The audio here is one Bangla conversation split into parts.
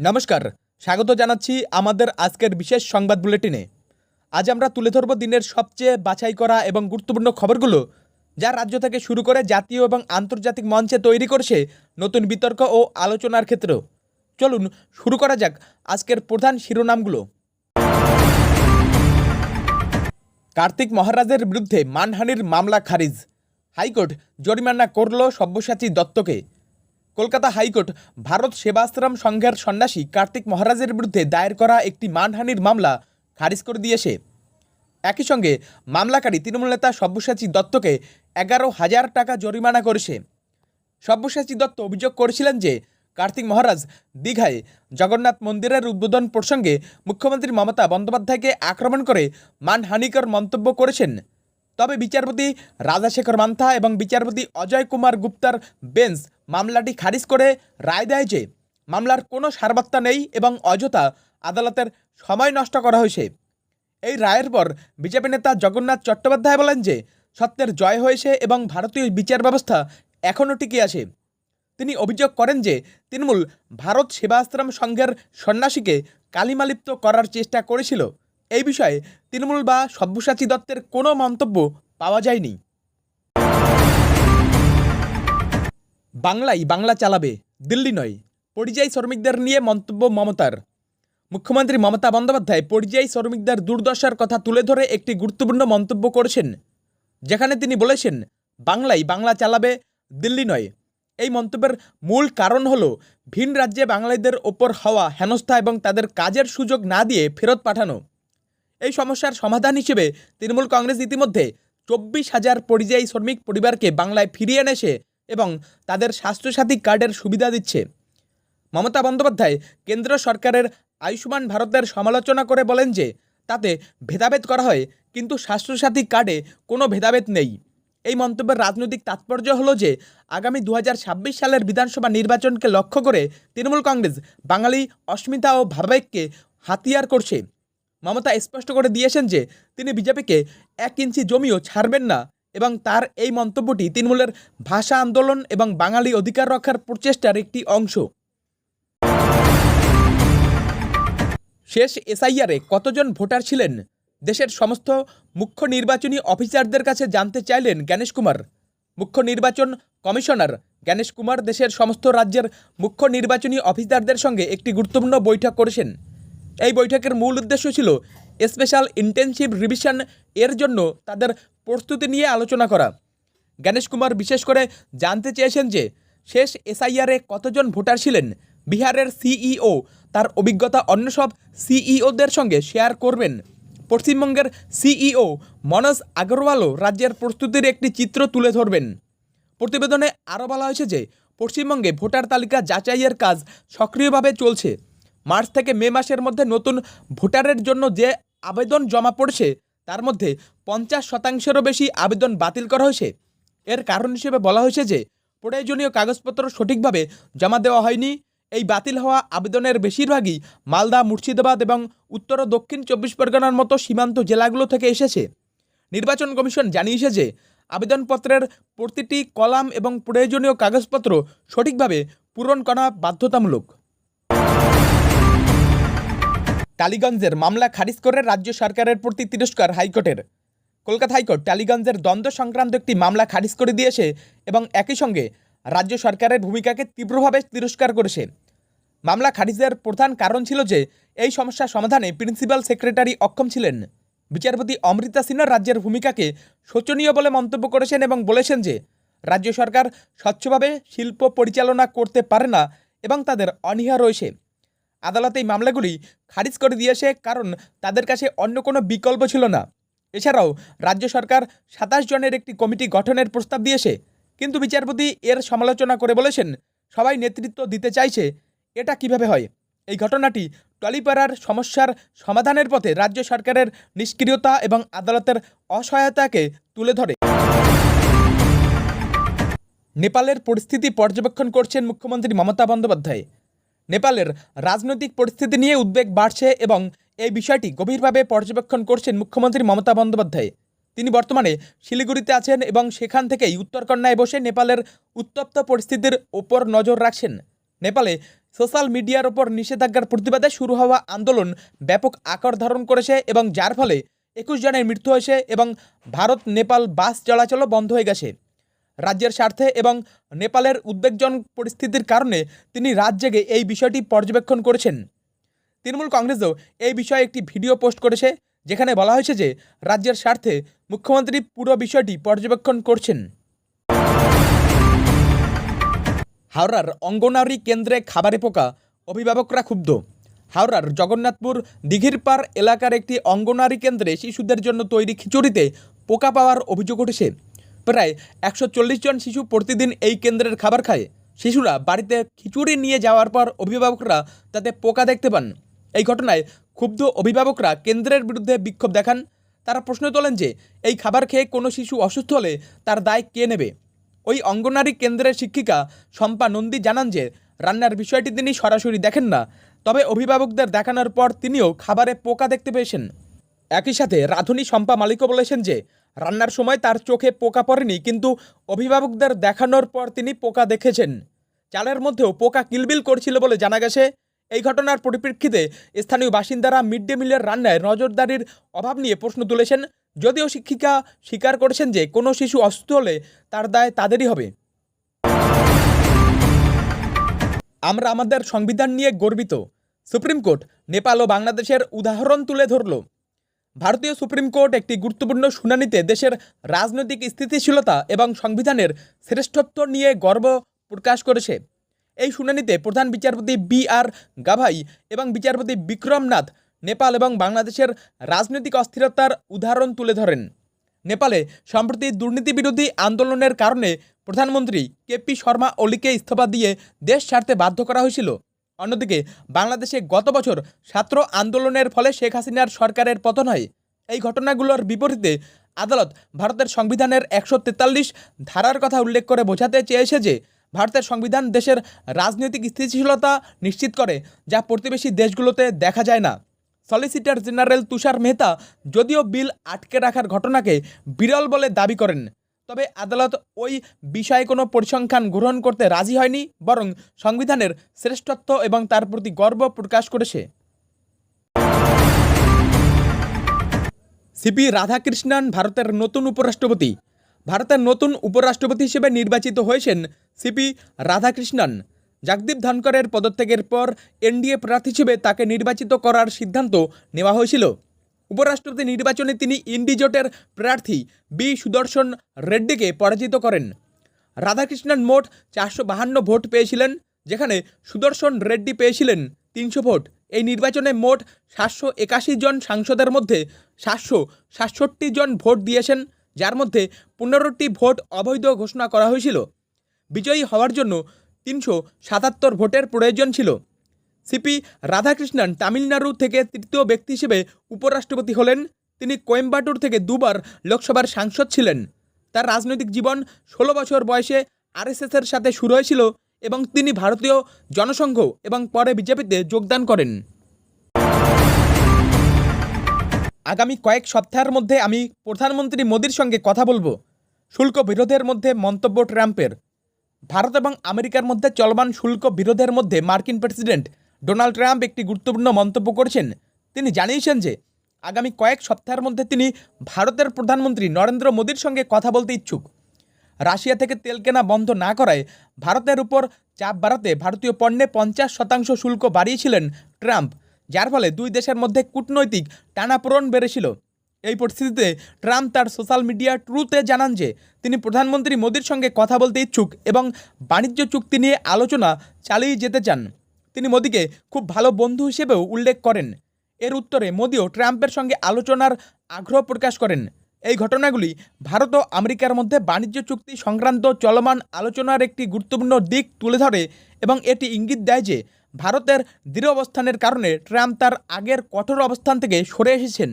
নমস্কার, স্বাগত জানাচ্ছি আমাদের আজকের বিশেষ সংবাদ বুলেটিনে। আজ আমরা তুলে ধরব দিনের সবচেয়ে বাছাই করা এবং গুরুত্বপূর্ণ খবরগুলো, যা রাজ্য থেকে শুরু করে জাতীয় এবং আন্তর্জাতিক মঞ্চে তৈরি করছে নতুন বিতর্ক ও আলোচনার ক্ষেত্র। চলুন, শুরু করা যাক আজকের প্রধান শিরোনামগুলো। কার্তিক মহারাজের বিরুদ্ধে মানহানির মামলা খারিজ। হাইকোর্ট জরিমানা করল সব্যসাচী দত্তকে। কলকাতা হাইকোর্ট, ভারত সেবাশ্রম সংঘের সন্ন্যাসী কার্তিক মহারাজের বিরুদ্ধে দায়ের করা একটি মানহানির মামলা খারিজ করে দিয়েছে। একই সঙ্গে মামলাকারী তৃণমূল নেতা সব্যসাচী দত্তকে এগারো হাজার টাকা জরিমানা করেছে। সব্যসাচী দত্ত অভিযোগ করেছিলেন যে, কার্তিক মহারাজ দীঘায় জগন্নাথ মন্দিরের উদ্বোধন প্রসঙ্গে মুখ্যমন্ত্রী মমতা বন্দ্যোপাধ্যায়কে আক্রমণ করে মানহানিকর মন্তব্য করেছেন। তবে বিচারপতি রাজাশেখর মান্থা এবং বিচারপতি অজয় কুমার গুপ্তার বেঞ্চ মামলাটি খারিজ করে রায় দেয় যে মামলার কোনো সারবাত্তা নেই এবং অযথা আদালতের সময় নষ্ট করা হয়েছে। এই রায়ের পর বিজেপি নেতা জগন্নাথ চট্টোপাধ্যায় বলেন যে সত্যের জয় হয়েছে এবং ভারতীয় বিচার ব্যবস্থা এখনও টিকে আছে। তিনি অভিযোগ করেন যে তৃণমূল ভারত সেবাশ্রম সংঘের সন্ন্যাসীকে কালিমালিপ্ত করার চেষ্টা করেছিল। এই বিষয়ে তৃণমূল বা সব্যসাচী দত্তের কোনো মন্তব্য পাওয়া যায়নি। বাংলাই বাংলা চালাবে, দিল্লি নয়। পরিযায়ী শ্রমিকদের নিয়ে মন্তব্য মমতার। মুখ্যমন্ত্রী মমতা বন্দ্যোপাধ্যায় পরিযায়ী শ্রমিকদের দুর্দশার কথা তুলে ধরে একটি গুরুত্বপূর্ণ মন্তব্য করেছেন। যেখানে তিনি বলেছেন বাংলাই বাংলা চালাবে, দিল্লি নয়। এই মন্তব্যের মূল কারণ হল, ভিন রাজ্যে বাঙালিদের ওপর হওয়া হেনস্থা এবং তাদের কাজের সুযোগ না দিয়ে ফেরত পাঠানো। এই সমস্যার সমাধান হিসেবে তৃণমূল কংগ্রেস ইতিমধ্যে চব্বিশ হাজার পরিযায়ী শ্রমিক পরিবারকে বাংলায় ফিরিয়ে এনেছে এবং তাদের স্বাস্থ্যসাথী কার্ডের সুবিধা দিচ্ছে। মমতা বন্দ্যোপাধ্যায় কেন্দ্র সরকারের আয়ুষ্মান ভারতের সমালোচনা করে বলেন যে, তাতে ভেদাভেদ করা হয়, কিন্তু স্বাস্থ্যসাথী কার্ডে কোনো ভেদাভেদ নেই। এই মন্তব্যের রাজনৈতিক তাৎপর্য হলো যে, আগামী দু হাজার ছাব্বিশ সালের বিধানসভা নির্বাচনকে লক্ষ্য করে তৃণমূল কংগ্রেস, বাঙালি, অস্মিতা ও ভাবাবেগকে হাতিয়ার করছে। মমতা স্পষ্ট করে দিয়েছেন যে, তিনি বিজেপিকে এক ইঞ্চি জমিও ছাড়বেন না। এবং তার এই মন্তব্যটি তৃণমূলের ভাষা আন্দোলন এবং বাঙালি অধিকার রক্ষার প্রচেষ্টার একটি অংশ। শেষ এসআইআরে কতজন ভোটার ছিলেন? দেশের সমস্ত মুখ্য নির্বাচনী অফিসারদের কাছে জানতে চাইলেন জ্ঞানেশ কুমার। মুখ্য নির্বাচন কমিশনার জ্ঞানেশ কুমার দেশের সমস্ত রাজ্যের মুখ্য নির্বাচনী অফিসারদের সঙ্গে একটি গুরুত্বপূর্ণ বৈঠক করেছেন। এই বৈঠকের মূল উদ্দেশ্য ছিল স্পেশাল ইন্টেনসিভ রিভিশন এর জন্য তাদের প্রস্তুতি নিয়ে আলোচনা করা। গণেশ কুমার বিশেষ করে জানতে চেয়েছেন যে, শেষ এসআইআরে কতজন ভোটার ছিলেন? বিহারের সিইও, তার অভিজ্ঞতা অন্য সব সিইওদের সঙ্গে শেয়ার করবেন। পশ্চিমবঙ্গের সিইও মনোজ আগরওয়ালও রাজ্যের প্রস্তুতির একটি চিত্র তুলে ধরবেন। প্রতিবেদনে আরও বলা হয়েছে যে, পশ্চিমবঙ্গে ভোটার তালিকা যাচাইয়ের কাজ সক্রিয়ভাবে চলছে। মার্চ থেকে মে মাসের মধ্যে নতুন ভোটারের জন্য যে আবেদন জমা পড়ছে, তার মধ্যে পঞ্চাশ শতাংশেরও বেশি আবেদন বাতিল করা হয়েছে। এর কারণ হিসেবে বলা হয়েছে যে, প্রয়োজনীয় কাগজপত্র সঠিকভাবে জমা দেওয়া হয়নি। এই বাতিল হওয়া আবেদনের বেশিরভাগই মালদা, মুর্শিদাবাদ এবং উত্তর ও দক্ষিণ চব্বিশ পরগনার মতো সীমান্ত জেলাগুলো থেকে এসেছে। নির্বাচন কমিশন জানিয়েছে যে, আবেদনপত্রের প্রতিটি কলাম এবং প্রয়োজনীয় কাগজপত্র সঠিকভাবে পূরণ করা বাধ্যতামূলক। টালিগঞ্জের মামলা খারিজ করে রাজ্য সরকারের প্রতি তিরস্কার হাইকোর্টের। কলকাতা হাইকোর্ট টালিগঞ্জের দ্বন্দ্ব সংক্রান্ত একটি মামলা খারিজ করে দিয়েছে এবং একই সঙ্গে রাজ্য সরকারের ভূমিকাকে তীব্রভাবে তিরস্কার করেছে। মামলা খারিজের প্রধান কারণ ছিল যে এই সমস্যা সমাধানে প্রিন্সিপাল সেক্রেটারি অক্ষম ছিলেন। বিচারপতি অমৃতা সিনহা রাজ্যের ভূমিকাকে শোচনীয় বলে মন্তব্য করেছেন এবং বলেছেন যে রাজ্য সরকার স্বচ্ছভাবে শিল্প পরিচালনা করতে পারে না এবং তাদের অনীহা রয়েছে। আদালত এই মামলাগুলি খারিজ করে দিয়েছে, কারণ তাদের কাছে অন্য কোনো বিকল্প ছিল না। এছাড়াও রাজ্য সরকার সাতাশ জনের একটি কমিটি গঠনের প্রস্তাব দিয়েছে, কিন্তু বিচারপতি এর সমালোচনা করে বলেছেন, সবাই নেতৃত্ব দিতে চাইছে, এটা কীভাবে হয়? এই ঘটনাটি টলিপাড়ার সমস্যার সমাধানের পথে রাজ্য সরকারের নিষ্ক্রিয়তা এবং আদালতের অসহায়তাকে তুলে ধরে। নেপালের পরিস্থিতি পর্যবেক্ষণ করছেন মুখ্যমন্ত্রী মমতা বন্দ্যোপাধ্যায়। নেপালের রাজনৈতিক পরিস্থিতি নিয়ে উদ্বেগ বাড়ছে এবং এই বিষয়টি গভীরভাবে পর্যবেক্ষণ করছেন মুখ্যমন্ত্রী মমতা বন্দ্যোপাধ্যায়। তিনি বর্তমানে শিলিগুড়িতে আছেন এবং সেখান থেকেই উত্তরকন্যায় বসে নেপালের উত্তপ্ত পরিস্থিতির ওপর নজর রাখছেন। নেপালে সোশ্যাল মিডিয়ার ওপর নিষেধাজ্ঞার প্রতিবাদে শুরু হওয়া আন্দোলন ব্যাপক আকার ধারণ করেছে এবং যার ফলে একুশ জনের মৃত্যু হয়েছে এবং ভারত নেপাল বাস চলাচলও বন্ধ হয়ে গেছে। রাজ্যের স্বার্থে এবং নেপালের উদ্বেগজনক পরিস্থিতির কারণে তিনি রাত জেগে এই বিষয়টি পর্যবেক্ষণ করেছেন। তৃণমূল কংগ্রেসও এই বিষয়ে একটি ভিডিও পোস্ট করেছে, যেখানে বলা হয়েছে যে রাজ্যের স্বার্থে মুখ্যমন্ত্রী পুরো বিষয়টি পর্যবেক্ষণ করছেন। হাওড়ার অঙ্গনারী কেন্দ্রে খাবারে পোকা, অভিভাবকরা ক্ষুব্ধ। হাওড়ার জগন্নাথপুর দিঘিরপাড় এলাকার একটি অঙ্গনারী কেন্দ্রে শিশুদের জন্য তৈরি খিচুড়িতে পোকা পাওয়ার অভিযোগ উঠেছে। প্রায় একশো চল্লিশ জন শিশু প্রতিদিন এই কেন্দ্রের খাবার খায়। শিশুরা বাড়িতে খিচুড়ি নিয়ে যাওয়ার পর অভিভাবকরা তাতে পোকা দেখতে পান। এই ঘটনায় ক্ষুব্ধ অভিভাবকরা কেন্দ্রের বিরুদ্ধে বিক্ষোভ দেখান। তারা প্রশ্ন তোলেন যে, এই খাবার খেয়ে কোনো শিশু অসুস্থ হলে তার দায় কে নেবে? ওই অঙ্গনারী কেন্দ্রের শিক্ষিকা শম্পা নন্দী জানান যে, রান্নার বিষয়টি তিনি সরাসরি দেখেন না। তবে অভিভাবকদের দেখানোর পর তিনিও খাবারে পোকা দেখতে পেয়েছেন। একই সাথে রাধুনী শম্পা মালিকও বলেছেন যে রান্নার সময় তার চোখে পোকা পড়েনি, কিন্তু অভিভাবকদের দেখানোর পর তিনি পোকা দেখেছেন। চালের মধ্যেও পোকা কিলবিল করছিল বলে জানা গেছে। এই ঘটনার পরিপ্রেক্ষিতে স্থানীয় বাসিন্দারা মিড ডে মিলের রান্নায় নজরদারির অভাব নিয়ে প্রশ্ন তুলেছেন। যদিও শিক্ষিকা স্বীকার করেছেন যে, কোনো শিশু অসুস্থ হলে তার দায় তাদেরই হবে। আমরা আমাদের সংবিধান নিয়ে গর্বিত। সুপ্রিম কোর্ট, নেপাল ও বাংলাদেশের উদাহরণ তুলে ধরল। ভারতীয় সুপ্রিম কোর্ট একটি গুরুত্বপূর্ণ শুনানিতে দেশের রাজনৈতিক স্থিতিশীলতা এবং সংবিধানের শ্রেষ্ঠত্ব নিয়ে গর্ব প্রকাশ করেছে। এই শুনানিতে প্রধান বিচারপতি বি আর গাভাই এবং বিচারপতি বিক্রমনাথ নেপাল এবং বাংলাদেশের রাজনৈতিক অস্থিরতার উদাহরণ তুলে ধরেন। নেপালে সম্প্রতি দুর্নীতি বিরোধী আন্দোলনের কারণে প্রধানমন্ত্রী কেপি শর্মা ওলিকে ইস্তফা দিয়ে দেশ ছাড়তে বাধ্য করা হয়েছিল। অন্যদিকে, বাংলাদেশে গত বছর ছাত্র আন্দোলনের ফলে শেখ হাসিনার সরকারের পতন হয়। এই ঘটনাগুলোর বিপরীতে আদালত ভারতের সংবিধানের একশো তেতাল্লিশ ধারার কথা উল্লেখ করে বোঝাতে চেয়েছে যে, ভারতের সংবিধান দেশের রাজনৈতিক স্থিতিশীলতা নিশ্চিত করে, যা প্রতিবেশী দেশগুলোতে দেখা যায় না। সলিসিটর জেনারেল তুষার মেহতা যদিও বিল আটকে রাখার ঘটনাকে বিরল বলে দাবি করেন। তবে আদালত ওই বিষয়ে কোনো পরিসংখ্যান গ্রহণ করতে রাজি হয়নি, বরং সংবিধানের শ্রেষ্ঠত্ব এবং তার প্রতি গর্ব প্রকাশ করেছে। সিপি রাধাকৃষ্ণন ভারতের নতুন উপরাষ্ট্রপতি। ভারতের নতুন উপরাষ্ট্রপতি হিসেবে নির্বাচিত হয়েছেন সিপি রাধাকৃষ্ণন। জগদীপ ধনকরের পদত্যাগের পর এনডিএ প্রার্থী হিসেবে তাকে নির্বাচিত করার সিদ্ধান্ত নেওয়া হয়েছিল। উপরাষ্ট্রপতি নির্বাচনে তিনি ইন্ডিজোটের প্রার্থী বি সুদর্শন রেড্ডিকে পরাজিত করেন। রাধাকৃষ্ণন মোট চারশো বাহান্ন ভোট পেয়েছিলেন, যেখানে সুদর্শন রেড্ডি পেয়েছিলেন তিনশো ভোট। এই নির্বাচনে মোট সাতশো একাশি জন সাংসদের মধ্যে সাতশো সাতষট্টি জন ভোট দিয়েছেন, যার মধ্যে পনেরোটি ভোট অবৈধ ঘোষণা করা হয়েছিল। বিজয়ী হওয়ার জন্য তিনশো সাতাত্তর ভোটের প্রয়োজন ছিল। সিপি রাধাকৃষ্ণন তামিলনাড়ু থেকে তৃতীয় ব্যক্তি হিসেবে উপরাষ্ট্রপতি হলেন। তিনি কোয়েম্বাটুর থেকে দুবার লোকসভার সাংসদ ছিলেন। তার রাজনৈতিক জীবন ষোলো বছর বয়সে আরএসএসের সাথে শুরু হয়েছিল এবং তিনি ভারতীয় জনসংঘ এবং পরে বিজেপিতে যোগদান করেন। আগামী কয়েক সপ্তাহের মধ্যে আমি প্রধানমন্ত্রী মোদীর সঙ্গে কথা বলব। শুল্ক বিরোধের মধ্যে মন্তব্য ট্রাম্পের। ভারত এবং আমেরিকার মধ্যে চলমান শুল্ক বিরোধের মধ্যে মার্কিন প্রেসিডেন্ট ডোনাল্ড ট্রাম্প একটি গুরুত্বপূর্ণ মন্তব্য করেছেন। তিনি জানিয়েছেন যে, আগামী কয়েক সপ্তাহের মধ্যে তিনি ভারতের প্রধানমন্ত্রী নরেন্দ্র মোদীর সঙ্গে কথা বলতে ইচ্ছুক। রাশিয়া থেকে তেল কেনা বন্ধ না করায় ভারতের উপর চাপ বাড়াতে ভারতীয় পণ্যে পঞ্চাশ শতাংশ শুল্ক বাড়িয়েছিলেন ট্রাম্প, যার ফলে দুই দেশের মধ্যে কূটনৈতিক টানাপোড়ন বেড়েছিল। এই পরিস্থিতিতে ট্রাম্প তার সোশ্যাল মিডিয়া ট্রুতে জানান যে, তিনি প্রধানমন্ত্রী মোদীর সঙ্গে কথা বলতে ইচ্ছুক এবং বাণিজ্য চুক্তি নিয়ে আলোচনা চালিয়ে যেতে চান। তিনি মোদীকে খুব ভালো বন্ধু হিসেবেও উল্লেখ করেন। এর উত্তরে মোদিও ট্রাম্পের সঙ্গে আলোচনার আগ্রহ প্রকাশ করেন। এই ঘটনাগুলি ভারত ও আমেরিকার মধ্যে বাণিজ্য চুক্তি সংক্রান্ত চলমান আলোচনার একটি গুরুত্বপূর্ণ দিক তুলে ধরে এবং এটি ইঙ্গিত দেয় যে ভারতের দৃঢ় অবস্থানের কারণে ট্রাম্প তার আগের কঠোর অবস্থান থেকে সরে এসেছেন।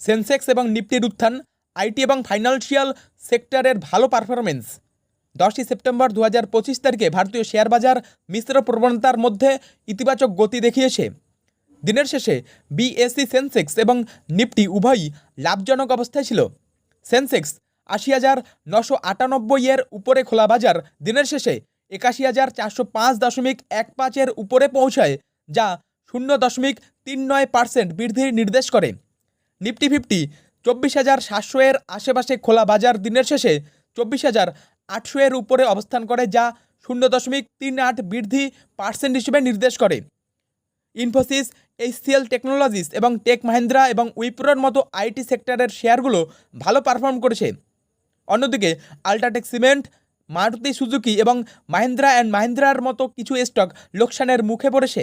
সেন্সেক্স এবং নিফটির উত্থান, আইটি এবং ফাইন্যান্সিয়াল সেক্টরের ভালো পারফরমেন্স দশই সেপ্টেম্বর দু হাজার পঁচিশ তারিখে ভারতীয় শেয়ার বাজার মিশ্র প্রবণতার মধ্যে ইতিবাচক গতি দেখিয়েছে। দিনের শেষে বিএসসি সেন্সেক্স এবং নিফটি উভয়ই লাভজনক অবস্থায় ছিল। সেন্সেক্স আশি হাজার নশো আটানব্বই এর উপরে খোলা বাজার দিনের শেষে একাশি হাজার চারশো পাঁচ দশমিক এক পাঁচের উপরে পৌঁছায়, যা শূন্য দশমিক তিন নয় পার্সেন্ট বৃদ্ধির নির্দেশ করে। নিফটি ফিফটি চব্বিশ হাজার সাতশো এর আশেপাশে খোলা বাজার দিনের শেষে চব্বিশ হাজার আটশো এর উপরে অবস্থান করে, যা শূন্য দশমিক তিন আট বৃদ্ধি পার্সেন্ট হিসেবে নির্দেশ করে। ইনফোসিস এইচসিএল টেকনোলজিস এবং টেক মাহিন্দ্রা এবং উইপ্রোর মতো আইটি সেক্টরের শেয়ারগুলো ভালো পারফর্ম করেছে। অন্যদিকে আল্ট্রাটেক সিমেন্ট মারুতি সুজুকি এবং মাহিন্দ্রা অ্যান্ড মাহিন্দ্রার মতো কিছু স্টক লোকসানের মুখে পড়েছে।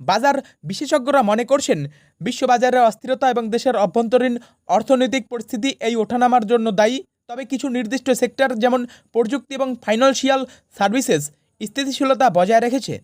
বাজার বিশেষজ্ঞরা মনে করছেন বিশ্ববাজারের অস্থিরতা এবং দেশের অভ্যন্তরীণ অর্থনৈতিক পরিস্থিতি এই ওঠানামার জন্য দায়ী। তবে কিছু নির্দিষ্ট সেক্টর যেমন প্রযুক্তি এবং ফাইন্যান্সিয়াল সার্ভিসেস স্থিতিশীলতা বজায় রেখেছে।